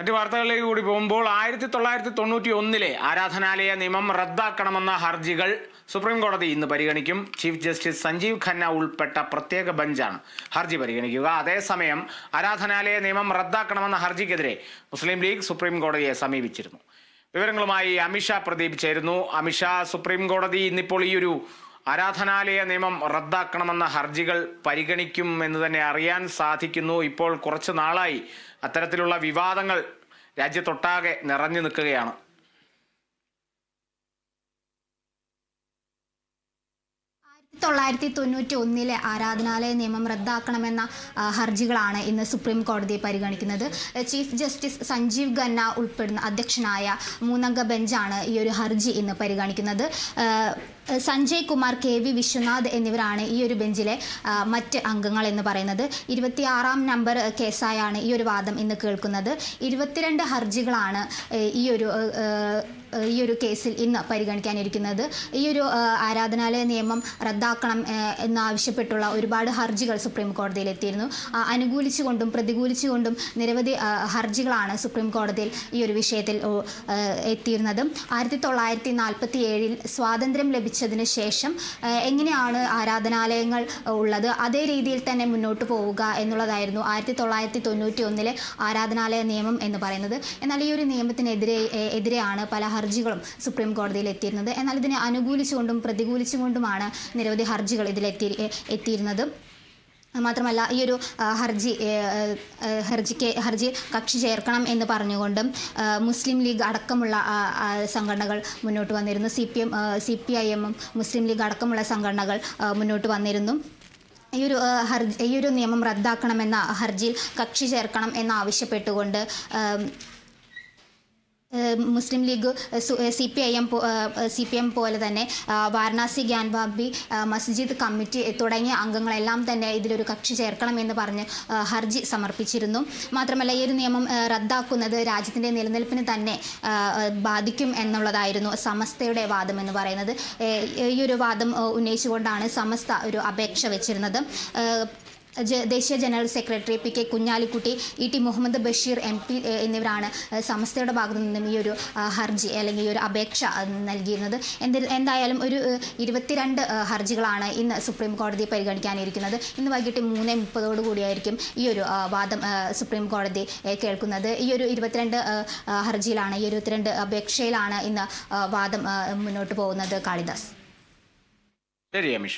മറ്റു വാർത്തകളിലേക്ക് കൂടി പോകുമ്പോൾ ആയിരത്തി തൊള്ളായിരത്തി തൊണ്ണൂറ്റി ഒന്നിലെ ആരാധനാലയ നിയമം റദ്ദാക്കണമെന്ന ഹർജികൾ സുപ്രീം കോടതി ഇന്ന് പരിഗണിക്കും. ചീഫ് ജസ്റ്റിസ് സഞ്ജീവ് ഖന്ന ഉൾപ്പെട്ട പ്രത്യേക ബെഞ്ചാണ് ഹർജി പരിഗണിക്കുക. അതേസമയം ആരാധനാലയ നിയമം റദ്ദാക്കണമെന്ന ഹർജിക്കെതിരെ മുസ്ലിം ലീഗ് സുപ്രീം കോടതിയെ സമീപിച്ചിരുന്നു. വിവരങ്ങളുമായി അമിഷ പ്രദീപ് ചേരുന്നു. അമിഷ സുപ്രീം കോടതി ഇന്നിപ്പോൾ ഈ ഒരു ആരാധനാലയ നിയമം റദ്ദാക്കണമെന്ന ഹർജികൾ പരിഗണിക്കും എന്ന് തന്നെ അറിയാൻ സാധിക്കുന്നു. ഇപ്പോൾ കുറച്ച് നാളായി അത്തരത്തിലുള്ള വിവാദങ്ങൾ രാജ്യത്തൊട്ടാകെ നിറഞ്ഞു നിൽക്കുകയാണ്. തൊള്ളായിരത്തി തൊണ്ണൂറ്റി ഒന്നിലെ ആരാധനാലയ നിയമം റദ്ദാക്കണമെന്ന ഹർജികളാണ് ഇന്ന് സുപ്രീം കോടതി പരിഗണിക്കുന്നത് ചീഫ് ജസ്റ്റിസ് സഞ്ജീവ് ഖന്ന ഉൾപ്പെടുന്ന അധ്യക്ഷനായ മൂന്നംഗ ബെഞ്ചാണ് ഈ ഒരു ഹർജി ഇന്ന് പരിഗണിക്കുന്നത്. സഞ്ജയ് കുമാർ കെ വി വിശ്വനാഥ് എന്നിവരാണ് ഈ ഒരു ബെഞ്ചിലെ മറ്റ് അംഗങ്ങൾ എന്ന് പറയുന്നത്. ഇരുപത്തിയാറാം നമ്പർ കേസായാണ് ഈ ഒരു വാദം ഇന്ന് കേൾക്കുന്നത്. ഇരുപത്തിരണ്ട് ഹർജികളാണ് ഈ ഒരു ഈ ഒരു കേസിൽ ഇന്ന് പരിഗണിക്കാനിരിക്കുന്നത്. ഈ ഒരു ആരാധനാലയ നിയമം റദ്ദാക്കണം എന്നാവശ്യപ്പെട്ടുള്ള ഒരുപാട് ഹർജികൾ സുപ്രീം കോടതിയിൽ എത്തിയിരുന്നു. അനുകൂലിച്ചുകൊണ്ടും പ്രതികൂലിച്ചുകൊണ്ടും നിരവധി ഹർജികളാണ് സുപ്രീം കോടതിയിൽ ഈ ഒരു വിഷയത്തിൽ എത്തിയിരുന്നത് ആയിരത്തി തൊള്ളായിരത്തി നാൽപ്പത്തി ഏഴിൽ സ്വാതന്ത്ര്യം ലഭിച്ചതിന് ശേഷം എങ്ങനെയാണ് ആരാധനാലയങ്ങൾ ഉള്ളത്? അതേ രീതിയിൽ തന്നെ മുന്നോട്ട് പോവുക എന്നുള്ളതായിരുന്നു ആയിരത്തി തൊള്ളായിരത്തി തൊണ്ണൂറ്റി ഒന്നിലെ ആരാധനാലയ നിയമം എന്ന് പറയുന്നത്. എന്നാൽ ഈ ഒരു നിയമത്തിനെതിരെ എതിരെയാണ് പല ഹർജികളും സുപ്രീം കോടതിയിൽ എത്തിയിരുന്നത്. എന്നാൽ ഇതിനെ അനുകൂലിച്ചുകൊണ്ടും പ്രതികൂലിച്ചുകൊണ്ടുമാണ് നിരവധി ഹർജികൾ ഇതിലെത്തി എത്തിയിരുന്നത്. മാത്രമല്ല ഈ ഒരു ഹർജി ഹർജിക്ക് ഹർജി കക്ഷി ചേർക്കണം എന്ന് പറഞ്ഞുകൊണ്ടും മുസ്ലിം ലീഗ് അടക്കമുള്ള സംഘടനകൾ മുന്നോട്ട് വന്നിരുന്നു. C P M C P I എമ്മും മുസ്ലിം ലീഗ് അടക്കമുള്ള സംഘടനകൾ മുന്നോട്ട് വന്നിരുന്നു. ഈ ഒരു ഹർജി ഈ ഒരു നിയമം റദ്ദാക്കണമെന്ന ഹർജിയിൽ കക്ഷി ചേർക്കണം എന്നാവശ്യപ്പെട്ടുകൊണ്ട് Muslim League C P I M C P M പോലെ തന്നെ വാരണാസി ഗ്യാൻബാബി മസ്ജിദ് കമ്മിറ്റി തുടങ്ങിയ അംഗങ്ങളെല്ലാം തന്നെ ഇതിലൊരു കക്ഷി ചേർക്കണമെന്ന് പറഞ്ഞ് ഹർജി സമർപ്പിച്ചിരുന്നു. മാത്രമല്ല ഈ ഒരു നിയമം റദ്ദാക്കുന്നത് രാജ്യത്തിന്റെ നിലനിൽപ്പിന് തന്നെ ബാധിക്കും എന്നുള്ളതായിരുന്നു സമസ്തയുടെ വാദം എന്ന് പറയുന്നത്. ഈ ഒരു വാദം ഉന്നയിച്ചുകൊണ്ടാണ് സമസ്ത ഒരു അപേക്ഷ വെച്ചിരുന്നത്. ദേശീയ general secretary P K Kunhalikutty E T Muhammad Basheer M P എന്നിവരാണ് സമസ്തയുടെ ഭാഗത്തു നിന്നും ഈ ഒരു ഹർജി അല്ലെങ്കിൽ ഈ ഒരു അപേക്ഷ നൽകിയിരുന്നത്. എന്തായാലും ഒരു ഇരുപത്തിരണ്ട് ഹർജികളാണ് ഇന്ന് സുപ്രീം കോടതി പരിഗണിക്കാനിരിക്കുന്നത്. ഇന്ന് വൈകിട്ട് മൂന്ന് മുപ്പതോടു കൂടിയായിരിക്കും ഈ ഒരു വാദം സുപ്രീം കോടതി കേൾക്കുന്നത്. ഈ ഒരു ഇരുപത്തിരണ്ട് ഹർജിയിലാണ് ഈ ഇരുപത്തിരണ്ട് അപേക്ഷയിലാണ് ഇന്ന് വാദം മുന്നോട്ട് പോകുന്നത് കാളിദാസ്. ശരി അമിഷ.